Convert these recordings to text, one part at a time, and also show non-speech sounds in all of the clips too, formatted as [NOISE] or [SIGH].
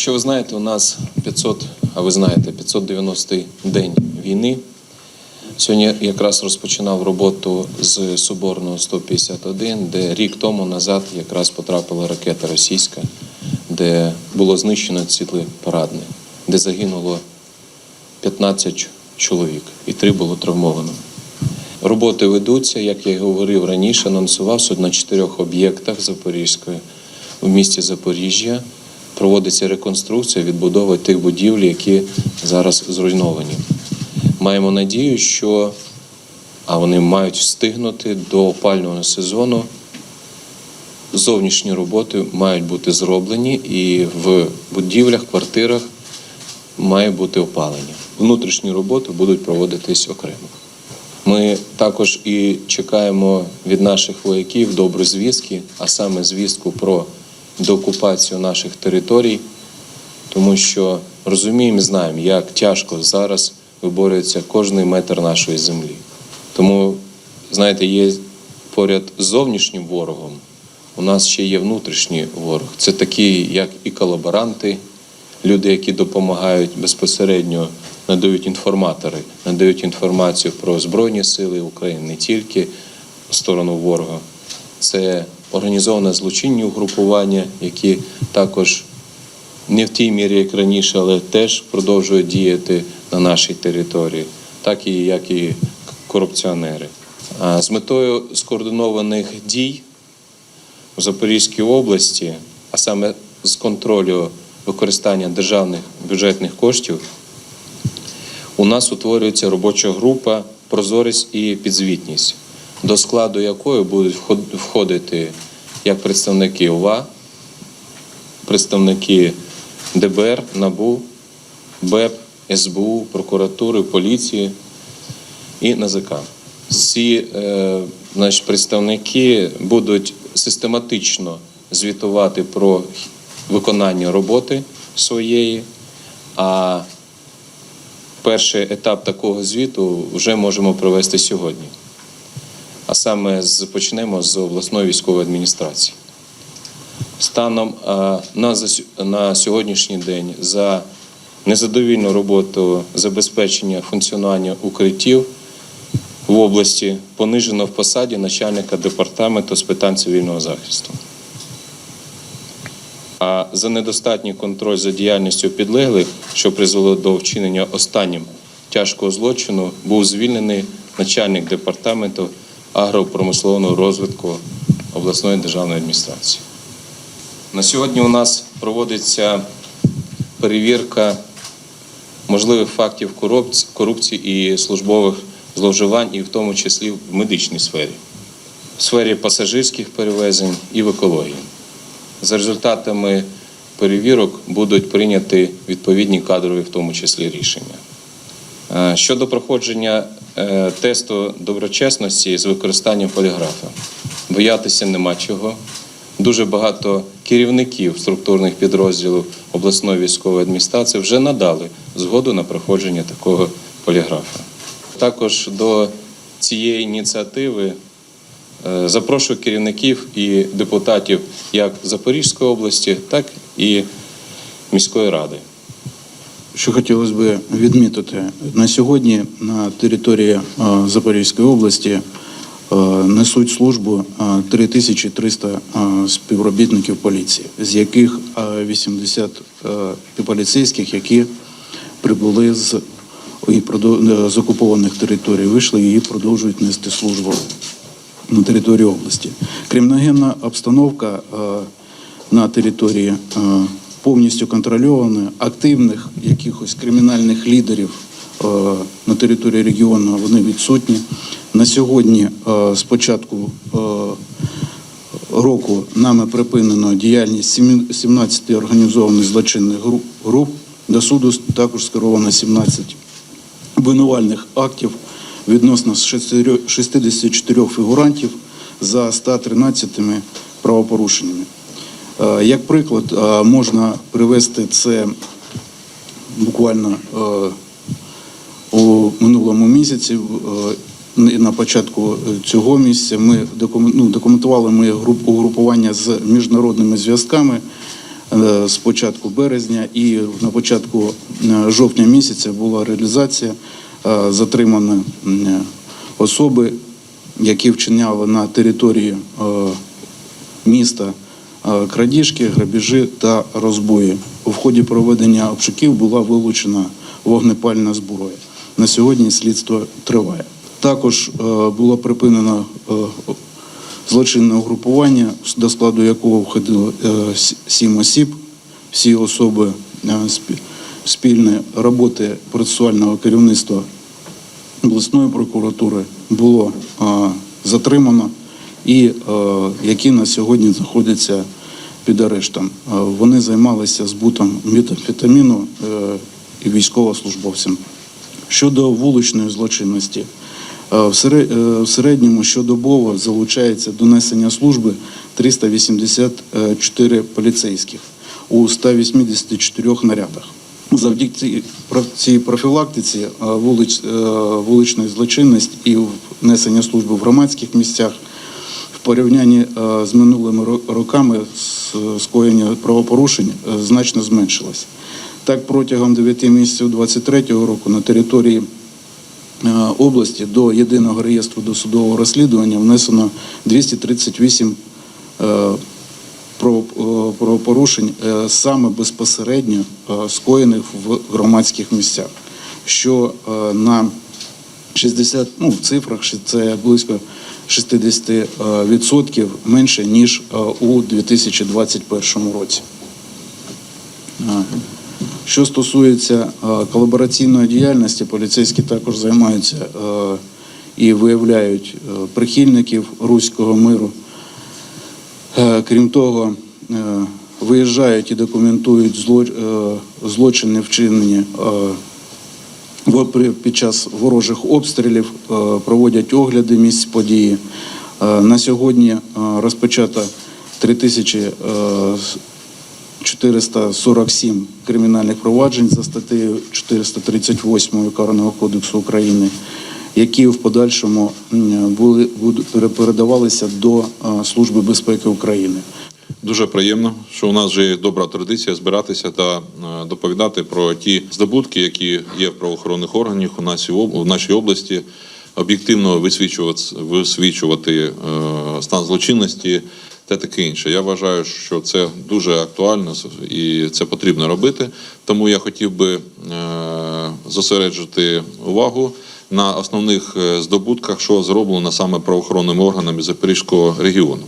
Якщо ви знаєте, у нас 500, а ви знаєте, 590-й день війни. Сьогодні якраз розпочинав роботу з Соборного 151, де рік тому назад якраз потрапила ракета російська, де було знищено ціле парадне, де загинуло 15 чоловік і 3 було травмовано. Роботи ведуться, як я й говорив раніше, анонсувався на чотирьох об'єктах Запорізької в місті Запоріжжя. Проводиться реконструкція, відбудова тих будівель, які зараз зруйновані. Маємо надію, що а вони мають встигнути до опального сезону. Зовнішні роботи мають бути зроблені, і в будівлях, квартирах має бути опалення. Внутрішні роботи будуть проводитись окремо. Ми також і чекаємо від наших вояків добрі звістки, а саме звістку про деокупацію наших територій, тому що розуміємо і знаємо, як тяжко зараз виборюється кожний метр нашої землі. Тому, знаєте, є поряд з зовнішнім ворогом, у нас ще є внутрішній ворог. Це такі, як і колаборанти, люди, які допомагають безпосередньо, надають інформатори, надають інформацію про Збройні Сили України не тільки сторону ворога. Це організоване злочинні угрупування, які також не в тій мірі, як раніше, але теж продовжують діяти на нашій території, так і як і корупціонери. З метою скоординованих дій в Запорізькій області, а саме з контролю використання державних бюджетних коштів, у нас утворюється робоча група Прозорість і підзвітність, до складу якої будуть входити як представники ОВА, представники ДБР, НАБУ, БЕП, СБУ, прокуратури, поліції і НАЗК. Ці е, значить, представники будуть систематично звітувати про виконання роботи своєї, а перший етап такого звіту вже можемо провести сьогодні. А саме з- почнемо з обласної військової адміністрації. Станом на, на сьогоднішній день за незадовільну роботу забезпечення функціонування укриттів в області понижено в посаді начальника департаменту з питань цивільного захисту. А за недостатній контроль за діяльністю підлеглих, що призвело до вчинення останнім тяжкого злочину, був звільнений начальник департаменту агропромислового розвитку обласної державної адміністрації. На сьогодні у нас проводиться перевірка можливих фактів корупції і службових зловживань, і в тому числі в медичній сфері, в сфері пасажирських перевезень і в екології. За результатами перевірок будуть прийняті відповідні кадрові, в тому числі, рішення. Е, Щодо проходження тесту доброчесності з використанням поліграфа, боятися нема чого. Дуже багато керівників структурних підрозділів обласної військової адміністрації вже надали згоду на проходження такого поліграфа. Також до цієї ініціативи Е, Запрошую керівників і депутатів як Запорізької області, так і міської ради. Що хотілося б відмітити, на сьогодні на території е, Запорізької області е, несуть службу е, 3300 е, співробітників поліції, з яких е, 80 е, поліцейських, які прибули з, з окупованих територій, вийшли і продовжують нести службу на території області. Криміногенна обстановка на території повністю контрольована, активних якихось кримінальних лідерів е, на території регіону вони відсутні. На сьогодні, е, з початку е, року, нами припинено діяльність 17 організованих злочинних груп-. До суду також скеровано 17 обвинувальних актів відносно 64 фігурантів за 113 правопорушеннями. Е, Як приклад е, можна привести це буквально е, у минулому місяці. На початку цього місяця ми ну, документували ми груп- угрупування з міжнародними зв'язками, з початку березня, і на початку жовтня місяця була реалізація затриманої особи, які вчиняли на території міста крадіжки, грабіжі та розбої. У ході проведення обшуків була вилучена вогнепальна зброя. На сьогодні слідство триває. Також е, було припинено е, злочинне угрупування, до складу якого входило е, сім осіб. Всі особи е, спільної роботи процесуального керівництва обласної прокуратури було е, затримано і е, які на сьогодні знаходяться під арештом. Е, Вони займалися збутом метамфетаміну е, і військовослужбовцям. Щодо вуличної злочинності, в сере- в середньому щодобово залучається до несення служби 384 поліцейських у 184 нарядах. Завдяки цій- профілактиці вулиць, е, вуличної злочинності і внесення служби в громадських місцях порівнянні е, з минулими роками скоєння правопорушень е, значно зменшилось. Так, протягом 9 місяців 2023 року на території е, області до єдиного реєстру досудового розслідування внесено 238 е, право- е, правопорушень саме безпосередньо скоєних в громадських місцях, що на 60, ну, в цифрах це близько 60% е, менше, ніж е, у 2021 році. Е, Що стосується колабораційної діяльності, поліцейські також займаються і виявляють прихильників руського миру. Крім того, виїжджають і документують злочини, вчинені під час ворожих обстрілів, е, проводять огляди місць події. Е, На сьогодні е, розпочато 3447 кримінальних проваджень за статтею 438 Карного кодексу України, які в подальшому були передавалися до Служби безпеки України. Дуже приємно, що у нас вже є добра традиція збиратися та е, доповідати про ті здобутки, які є в правоохоронних органах у об- у нашій області, об'єктивно висвічувати, висвічувати е, стан злочинності та таке інше. Я вважаю, що це дуже актуально і це потрібно робити. Тому я хотів би е, зосереджити увагу на основних здобутках, що зроблено саме правоохоронними органами Запорізького регіону.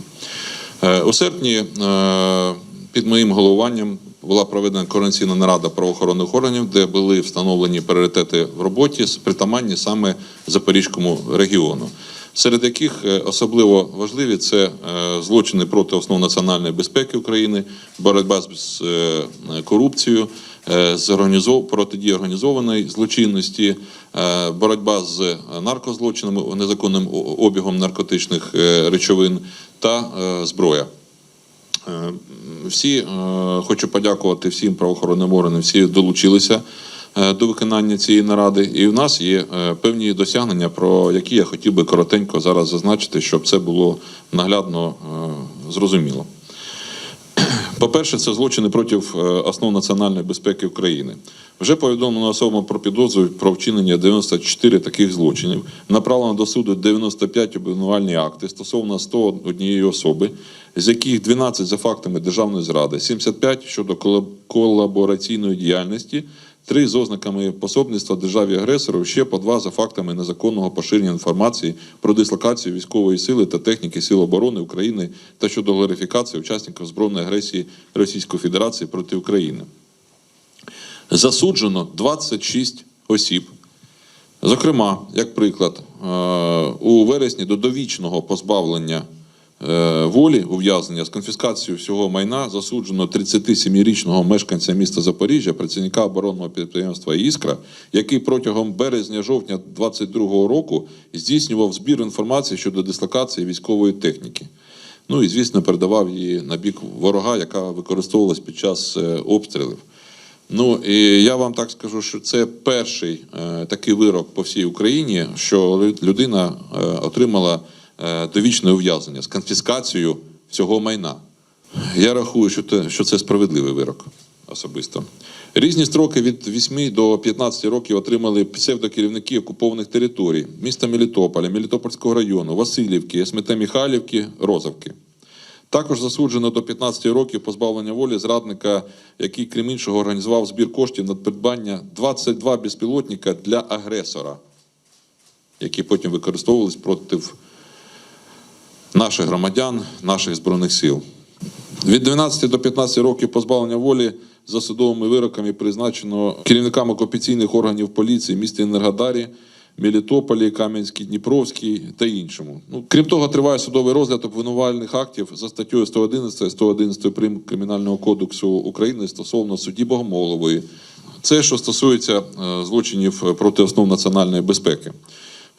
Е, У серпні е, під моїм головуванням була проведена координаційна нарада правоохоронних органів, де були встановлені пріоритети в роботі, притаманні саме Запорізькому регіону. Серед яких е, особливо важливі це е, злочини проти основ національної безпеки України, боротьба з- е, корупцією, з протидія організованої злочинності, боротьба з наркозлочинами, незаконним обігом наркотичних речовин та зброя. Всі хочу подякувати всім правоохоронним органам, всі долучилися до виконання цієї наради. І в нас є е, певні досягнення, про які я хотів би коротенько зараз зазначити, щоб це було наглядно е, зрозуміло. [CLEARS THROAT] По-перше, це злочини проти е, основ національної безпеки України. Вже повідомлено особам про підозру про вчинення 94 таких злочинів. Направлено до суду 95 обвинувальні акти стосовно 101 особи, з яких 12 за фактами державної зради, 75 щодо колабораційної діяльності, 3 з ознаками пособництва державі агресору, ще по 2 за фактами незаконного поширення інформації про дислокацію військової сили та техніки Сил оборони України та щодо глорифікації учасників збройної агресії Російської Федерації проти України. Засуджено 26 осіб. Зокрема, як приклад, е, у вересні до довічного позбавлення волі ув'язнення з конфіскацією всього майна засуджено 37-річного мешканця міста Запоріжжя, працівника оборонного підприємства Іскра, який протягом березня-жовтня 2022 року здійснював збір інформації щодо дислокації військової техніки. Ну і звісно, передавав її на бік ворога, яка використовувалась під час е, обстрілів. Ну і я вам так скажу, що це перший е, такий вирок по всій Україні, що людина е, отримала е, довічне ув'язнення з конфіскацією всього майна. Я рахую, що, те, що це справедливий вирок особисто. Різні строки від 8 до 15 років отримали псевдокерівники окупованих територій міста Мелітополя, Мелітопольського району, Васильівки, СМТ Михайлівки, Розовки. Також засуджено до 15 років позбавлення волі зрадника, який, крім іншого, організував збір коштів на придбання 22 безпілотника для агресора, які потім використовувались проти наших громадян, наших збройних сил. Від 12 до 15 років позбавлення волі за судовими вироками призначено керівникам окупаційних органів поліції в місті Енергодарі, Мелітополі, Кам'янській, Дніпровській та іншому. Ну, крім того, триває судовий розгляд обвинувальних актів за статтею 111 111 прим Кримінального кодексу України стосовно судді Богомолової. Це що стосується е, злочинів проти основ національної безпеки.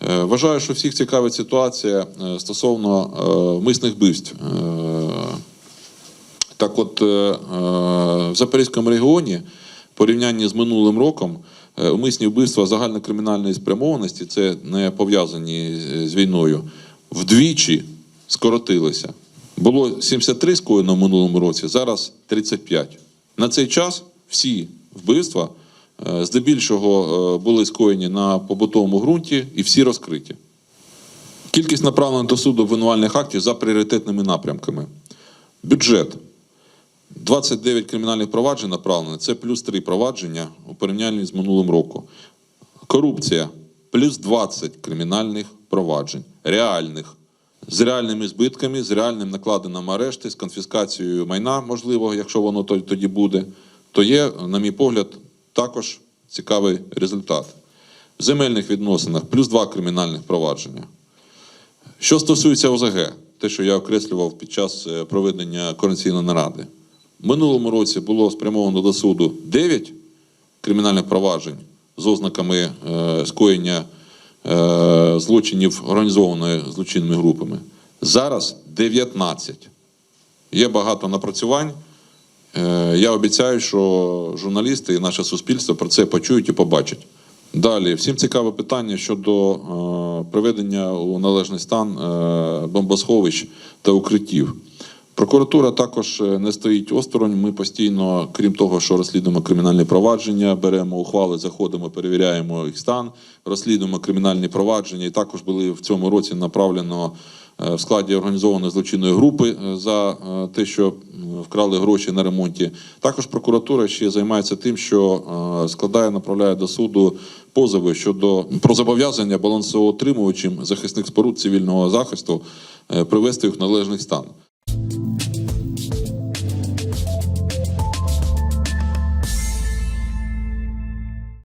Е, Вважаю, що всіх цікавить ситуація е, стосовно е, мисних вбивств. Е, так от, в Запорізькому регіоні, в порівнянні з минулим роком, умисні вбивства загальнокримінальної спрямованості, це не пов'язані з- війною, вдвічі скоротилися. Було 73 скоєно в минулому році, зараз 35. На цей час всі вбивства здебільшого е, були скоєні на побутовому ґрунті і всі розкриті. Кількість направлених до суду обвинувальних актів за пріоритетними напрямками. Бюджет 29 кримінальних проваджень направлено, це плюс 3 провадження у порівнянні з минулим роком. Корупція плюс 20 кримінальних проваджень, реальних, з реальними збитками, з реальним накладенням арешти, з конфіскацією майна, можливо, якщо воно тоді буде, то є, на мій погляд, також цікавий результат. В земельних відносинах плюс 2 кримінальних провадження. Що стосується ОЗГ, те, що я окреслював під час е, проведення координаційної наради, в минулому році було спрямовано до суду 9 кримінальних проваджень з ознаками е, скоєння е, злочинів організованої злочинними групами. Зараз 19. Є багато напрацювань. Е, Я обіцяю, що журналісти і наше суспільство про це почують і побачать. Далі, всім цікаве питання щодо е, приведення у належний стан е, бомбосховищ та укриттів. Прокуратура також не стоїть осторонь. Ми постійно, крім того, що розслідуємо кримінальні провадження, беремо ухвали, заходимо, перевіряємо їх стан, розслідуємо кримінальні провадження. І також були в цьому році направлено в складі організованої злочинної групи е, за е, те, що вкрали гроші на ремонті. Також прокуратура ще займається тим, що е, складає, направляє до суду позови щодо про зобов'язання балансоутримувачам захисних споруд цивільного захисту е, привести їх в належний стан.